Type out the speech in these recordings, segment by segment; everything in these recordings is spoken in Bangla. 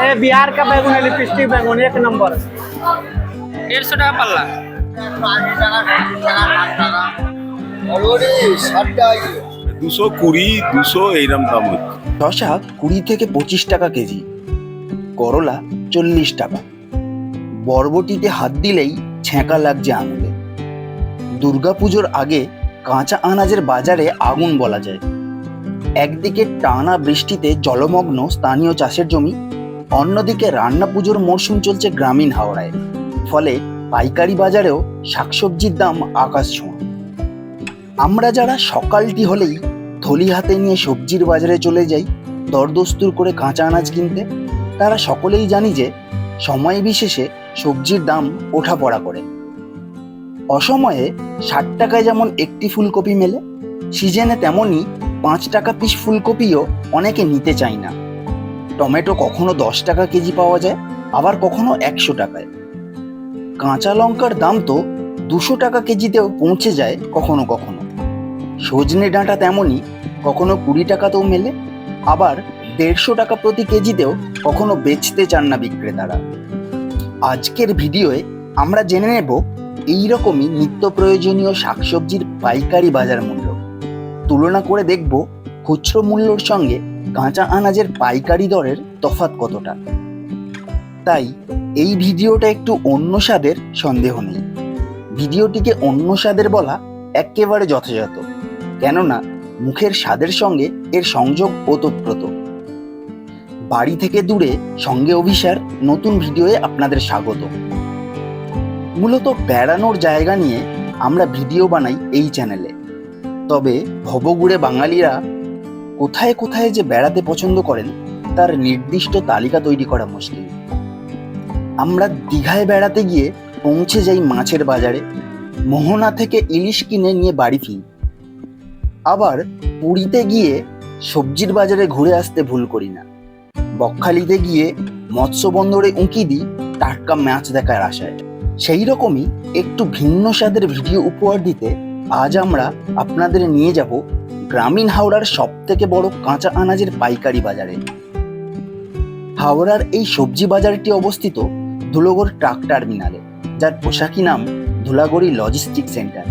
ये बिहार का बैगन है लिपस्टिक बैगन एक नंबर দেড়শো টাকা পাল্লা দুশো কুড়ি দুশো এইরকম দাম হচ্ছে শশা কুড়ি থেকে পঁচিশ টাকা কেজি করলা চল্লিশ টাকা বরবটিতে হাত দিলেই ছ্যাঁকা লাগছে আঙুলে দুর্গাপুজোর আগে কাঁচা আনাজের বাজারে আগুন বলা যায় একদিকে টানা বৃষ্টিতে জলমগ্ন স্থানীয় চাষের জমি অন্যদিকে রান্না পুজোর মরশুম চলছে গ্রামীণ হাওড়ায়। ফলে পাইকারি বাজারেও শাকসবজির দাম আকাশ ছোঁয়া। আমরা যারা সকালটি হলেই থলি হাতে নিয়ে সবজির বাজারে চলে যাই, দরদস্তুর করে কাঁচা আনাজ কিনতে, তারা সকলেই জানি যে সময় বিশেষে সবজির দাম ওঠা পড়া করে। অসময়ে ষাট টাকায় যেমন একটি ফুলকপি মেলে, সিজনে তেমনই পাঁচ টাকা পিস ফুলকপিও অনেকে নিতে চায় না। টমেটো কখনো দশ টাকা কেজি পাওয়া যায়, আবার কখনো একশো টাকায়। কাঁচা লঙ্কার দাম তো দুশো টাকা কেজিতেও পৌঁছে যায় কখনো কখনো। সজনে ডাঁটা তেমনই, কখনো কুড়ি টাকাতেও মেলে, আবার দেড়শো টাকা প্রতি কেজিতেও কখনো বেচতে চান না বিক্রেতারা। আজকের ভিডিওয়ে আমরা জেনে নেব এইরকমই নিত্য প্রয়োজনীয় শাকসবজির পাইকারি বাজার মূল্য। তুলনা করে দেখব খুচরো মূল্যর সঙ্গে কাঁচা আনাজের পাইকারি দরের তফাৎ কতটা? তাই এই ভিডিওটা একটু অন্য স্বাদের সন্দেহ নেই। ভিডিওটিকে অন্য স্বাদের বলা একেবারে যথাযথ, কেননা মুখের স্বাদের সঙ্গে এর সংযোগ ওতপ্রোত। বাড়ি থেকে দূরে সঙ্গে অভিসার নতুন ভিডিওয়ে আপনাদের স্বাগত। মূলত বেড়ানোর জায়গা নিয়ে আমরা ভিডিও বানাই এই চ্যানেলে। তবে ভবগুড়ে বাঙালিরা কোথায় কোথায় যে বেড়াতে পছন্দ করেন, তার নির্দিষ্ট তালিকা তৈরি করা মুশকিল। আমরা দীঘায় বেড়াতে গিয়ে পৌঁছে যাই মাছের বাজারে, মোহনা থেকে ইলিশ কিনে নিয়ে বাড়ি ফিরি। আবার পুরীতে গিয়ে সবজির বাজারে ঘুরে আসতে ভুল করি না। বকখালিতে গিয়ে মৎস্য বন্দরে উঁকি দিই টাটকা মাছ দেখার আশায়। সেই রকমই একটু ভিন্ন স্বাদের ভিডিও উপহার দিতে আজ আমরা আপনাদের নিয়ে যাব গ্রামীণ হাওড়ার সব থেকে বড় কাঁচা আনাজের পাইকারি বাজারে। হাওড়ার এই সবজি বাজারটি অবস্থিত ধুলোগড় ট্রাক টার্মিনালে, যার পোশাকি নাম ধুলাগড়ি লজিস্টিক সেন্টার।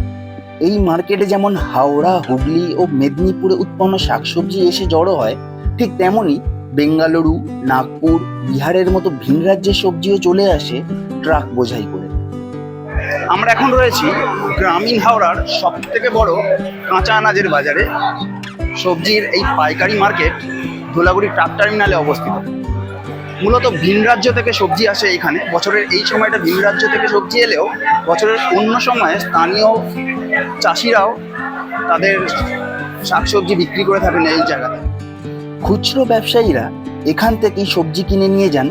এই মার্কেটে যেমন হাওড়া, হুগলি ও মেদিনীপুরে উৎপন্ন শাকসবজি এসে জড়ো হয়, ঠিক তেমনই বেঙ্গালুরু, নাগপুর, বিহারের মতো ভিন রাজ্যের সবজিও চলে আসে ট্রাক বোঝাই করে। আমরা এখন রয়েছি গ্রামীণ হাওড়ার সব থেকে বড় কাঁচা আনাজের বাজারে, সবজির এই পাইকারি মার্কেট ধুলাগুড়ি ট্রাক টার্মিনালে অবস্থিত। মূলত ভিন রাজ্য থেকে সবজি আসে এখানে বছরের এই সময়টা ভিন রাজ্য থেকে সবজি এলেও বছরের অন্য সময়ে স্থানীয় চাষিরাও তাদের শাকসবজি বিক্রি করে থাকেন এই জায়গাতে। খুচরো ব্যবসায়ীরা এখান থেকেই সবজি কিনে নিয়ে যান।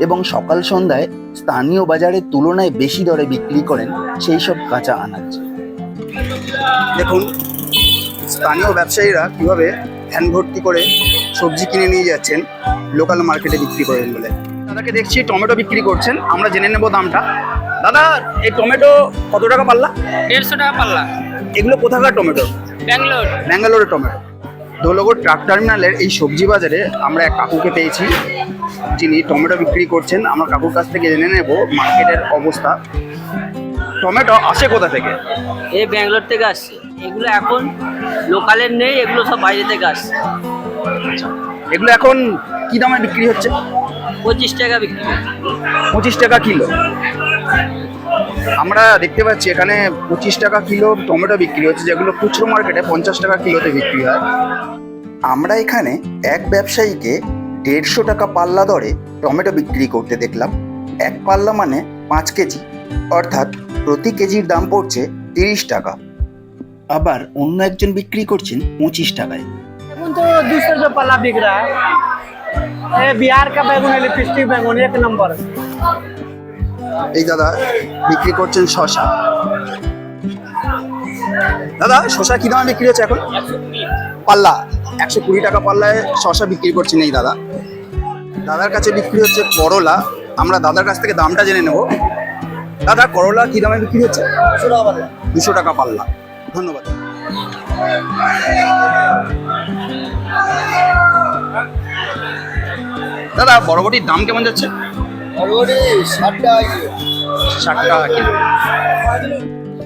এবং সকাল সন্ধ্যায় স্থানীয় বাজারের তুলনায় বেশি দরে বিক্রি করেন সেই সব কাঁচা আনাজ। দেখুন স্থানীয় ব্যবসায়ীরা কীভাবে ভ্যান ভর্তি করে সবজি কিনে নিয়ে যাচ্ছেন লোকাল মার্কেটে বিক্রি করেন বলে। দাদাকে দেখছি টমেটো বিক্রি করছেন আমরা জেনে নেব দামটা। দাদা এই টমেটো কত টাকা পাল্লা? দেড়শো টাকা পাল্লা। এগুলো কোথাকার টমেটো? ব্যাঙ্গালোর। ব্যাঙ্গালোরের টমেটো। দোলগড় ট্রাক টার্মিনালের এই সবজি বাজারে আমরা এক কাকুকে পেয়েছি। যিনি টমেটো বিক্রি করছেন। আমরা কাকুর কাছ থেকে জেনে নেব মার্কেটের অবস্থা। টমেটো আসে কোথা থেকে? এ ব্যাঙ্গালোর থেকে আসছে। এগুলো এখন লোকালের নেই এগুলো সব বাইরে থেকে আসছে। এগুলো এখন কি দামে বিক্রি হচ্ছে? পঁচিশ টাকা বিক্রি। পঁচিশ টাকা কিলো। আমরা দেখতে পাচ্ছি এখানে পঁচিশ টাকা কিলো টমেটো বিক্রি হচ্ছে, যেগুলো খুচরো মার্কেটে পঞ্চাশ টাকা কিলোতে বিক্রি হয়। আমরা এখানে এক ব্যবসায়ীকে দেড়শো টাকা পাল্লা দরে টমেটো বিক্রি করতে দেখলাম। এক পাল্লা মানে পাঁচ কেজি, অর্থাৎ প্রতি কেজির দাম পড়ছে তিরিশ টাকা। আবার অন্য একজন বিক্রি করছেন পঁচিশ টাকায়। এখন তো দুশো বিহার কা বেগুন বেগুন, এক নম্বর। এই দাদা বিক্রি করছেন শশা। দাদা, শশা কি দামে বিক্রি হচ্ছে এখন? পাল্লা, একশো কুড়ি টাকা পাল্লায় শশা বিক্রি করছেন এই দাদা। দাদার কাছে বিক্রি হচ্ছে করলা। আমরা দাদার কাছ থেকে দামটা জেনে নেব। দাদা, করলা কি দামে বিক্রি হচ্ছে? দুশো টাকা পাল্লা। ধন্যবাদ। দাদা বড়বটির দাম কেমন যাচ্ছে? ষাট টাকা কিলো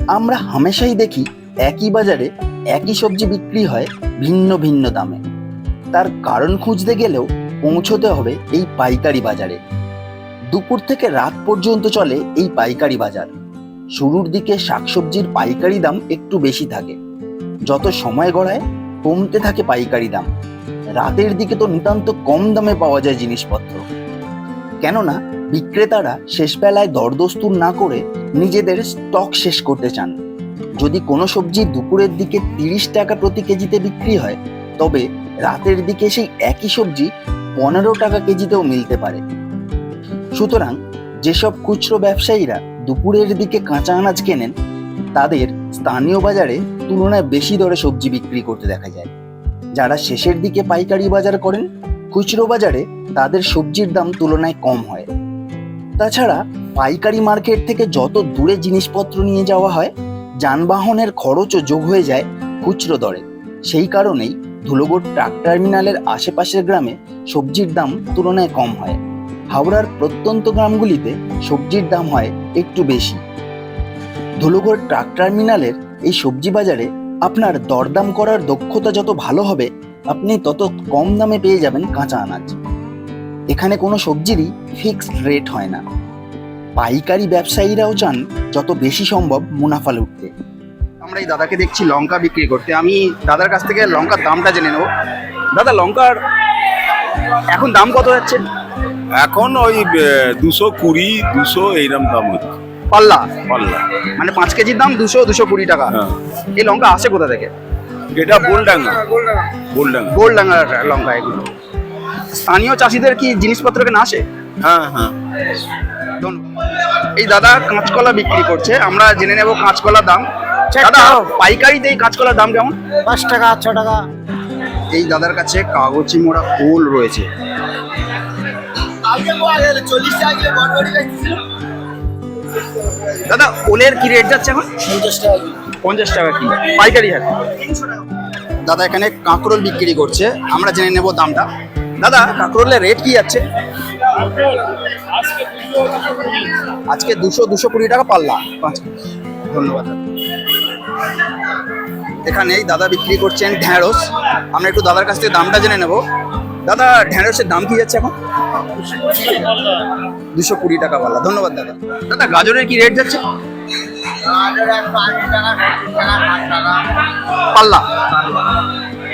আমরা হামেশাই দেখি একই বাজারে একই সবজি বিক্রি হয় ভিন্ন ভিন্ন দামে। তার কারণ খুঁজতে গেলেও পৌঁছতে হবে এই পাইকারি বাজারে। দুপুর থেকে রাত পর্যন্ত চলে এই পাইকারি বাজার। শুরুর দিকে শাকসবজির পাইকারি দাম একটু বেশি থাকে। যত সময় গড়ায় কমতে থাকে পাইকারি দাম। রাতের দিকে তো নিতান্ত কম দামে পাওয়া যায় জিনিসপত্র। কেননা বিক্রেতারা শেষবেলায় দরদস্তুর না করে নিজেদের স্টক শেষ করতে চান। যদি কোনো সবজি দুপুরের দিকে তিরিশ টাকা প্রতি কেজিতে বিক্রি হয়, তবে রাতের দিকে সেই একই সবজি পনেরো টাকা কেজিতেও মিলতে পারে। সুতরাং যেসব খুচরো ব্যবসায়ীরা দুপুরের দিকে কাঁচা আনাজ কেনেন, তাদের স্থানীয় বাজারে তুলনায় বেশি দরে সবজি বিক্রি করতে দেখা যায়। যারা শেষের দিকে পাইকারি বাজার করেন, খুচরো বাজারে তাদের সবজির দাম তুলনায় কম হয়। তাছাড়া পাইকারি মার্কেট থেকে যত দূরে জিনিসপত্র নিয়ে যাওয়া হয়, যানবাহনের খরচও যোগ হয়ে যায় খুচরো দরে। সেই কারণেই ধুলোগড় ট্রাক টার্মিনালের আশেপাশের গ্রামে সবজির দাম তুলনায় কম হয়। হাওড়ার প্রত্যন্ত গ্রামগুলিতে সবজির দাম হয় একটু বেশি। ধুলোগড় ট্রাক টার্মিনালের এই সবজি বাজারে আপনার দরদাম করার দক্ষতা যত ভালো হবে, আপনি তত কম দামে পেয়ে যাবেন কাঁচা আনাজ। এখানে কোনো সবজিরই ফিক্সড রেট হয় না। পাইকারি ব্যবসায়ীরাও চান যত বেশি সম্ভব মুনাফা লুটতে। আমরা এই দাদাকে দেখছি লঙ্কা বিক্রি করতে। আমি দাদার কাছ থেকে লঙ্কার দামটা জেনে নেব। দাদা লঙ্কার এখন দাম কত যাচ্ছে? এখন ওই দুশো কুড়ি দুশো এইরকম দাম হচ্ছে। পাল্লা? পাল্লা। মানে পাঁচ কেজির দাম দুশো দুশো কুড়ি টাকা। হ্যাঁ। এই লঙ্কা আসে কোথা থেকে? এটা বোলডাঙ্গা বোলডাঙ্গা গোল্ড ডাঙ্গার লঙ্কা এগুলো। স্থানীয় চাষিদের কি জিনিসপত্র কেনা আসে? হ্যাঁ হ্যাঁ। এই দাদা কাঁচকলা বিক্রি করছে আমরা জেনে নেব কাঁচকলার দাম। দাদা পাইকারিতে এই কাঁচকলার দাম কেমন? পাঁচ টাকা ছ টাকা। এই দাদার কাছে কাগজি মোড়া ওল রয়েছে। দাদা ওলের কি রেট যাচ্ছে এখন? পঞ্চাশ টাকা কিলো। পাইকারি হাট। দাদা এখানে কাঁকরোল বিক্রি করছে আমরা জেনে নেব দামটা। দাদা, কাঁকরোলের রেট কি যাচ্ছে? আজকে দুশো দুশো কুড়ি টাকা পাল্লা পাঁচ ধন্যবাদ। এখানে দাদা বিক্রি করছেন ঢ্যাঁড়স। আমরা একটু দাদার কাছ থেকে দামটা জেনে নেব। দাদা, ঢ্যাঁড়সের দাম কি যাচ্ছে এখন? দুশো কুড়ি টাকা পাল্লা ধন্যবাদ দাদা। দাদা, গাজরের কি রেট যাচ্ছে? পাল্লা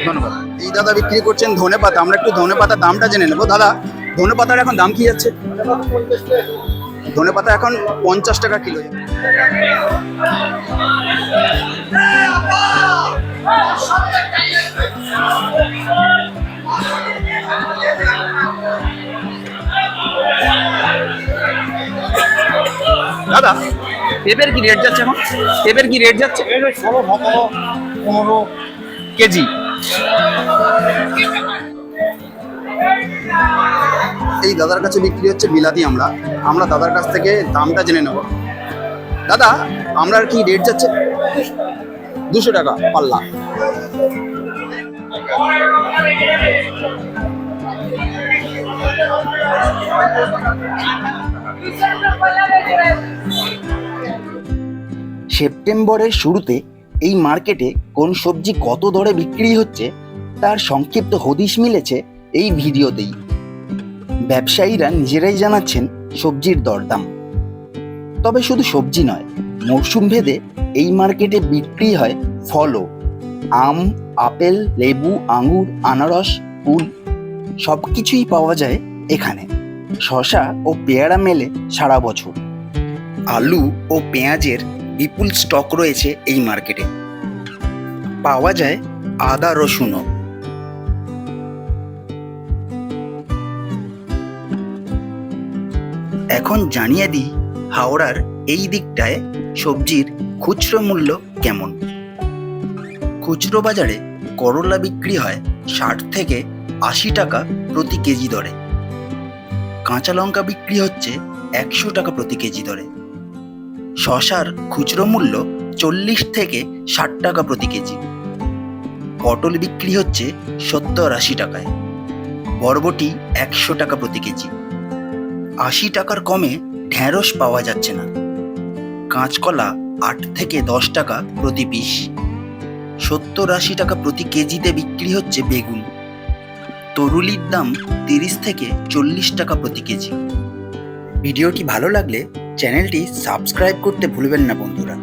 ধন্যবাদ। এই দাদা বিক্রি করছেন ধনে পাতা আমরা একটু ধনে পাতার দামটা জেনে নেব। দাদা ধনে পাতার এখন দাম কি যাচ্ছে? ধনে পাতা এখন পঞ্চাশ টাকা কিলো। দাদা পেঁপের কি রেট যাচ্ছে এখন? পেঁপের কি রেট যাচ্ছে? ষোলো সতেরো পনেরো। কেজি। এই দাদার কাছে বিক্রি হচ্ছে বিলাতি আমরা। আমরা দাদার কাছ থেকে দামটা জেনে নেব। দাদা, আমরা কি রেট যাচ্ছে? দুশো টাকা পাল্লা সেপ্টেম্বরের শুরুতে এই মার্কেটে কোন সবজি কত দরে বিক্রি হচ্ছে তার সংক্ষিপ্ত হদিশ মিলেছে এই ভিডিওতেই। ব্যবসায়ীরা নিজেরাই জানাচ্ছেন সবজির দরদাম। তবে শুধু সবজি নয়, মরশুম ভেদে এই মার্কেটে বিক্রি হয় ফলও। আম, আপেল, লেবু আঙুর আনারস, ফুল সব কিছুই পাওয়া যায় এখানে। শশা ও পেয়ারা মেলে সারা বছর। আলু ও পেঁয়াজের বিপুল স্টক রয়েছে এই মার্কেটে পাওয়া যায় আদা রসুনও এখন জানিয়ে দিই হাওড়ার এই দিকটায় সবজির খুচরো মূল্য কেমন? খুচরো বাজারে করলা বিক্রি হয় ষাট থেকে আশি টাকা প্রতি কেজি দরে। কাঁচা লঙ্কা বিক্রি হচ্ছে একশো টাকা প্রতি কেজি দরে। শশার খুচরো মূল্য চল্লিশ থেকে ষাট টাকা প্রতি কেজি। পটল বিক্রি হচ্ছে সত্তর আশি টাকায়। বরবটি একশো টাকা প্রতি কেজি। আশি টাকার কমে ঢ্যাঁড়স পাওয়া যাচ্ছে না। কাঁচকলা আট থেকে দশ টাকা প্রতি পিস। সত্তর আশি টাকা প্রতি কেজিতে বিক্রি হচ্ছে বেগুন। তরুলির দাম তিরিশ থেকে চল্লিশ টাকা প্রতি কেজি। ভিডিওটি ভালো লাগলে চ্যানেলটি সাবস্ক্রাইব করতে ভুলবেন না বন্ধুরা।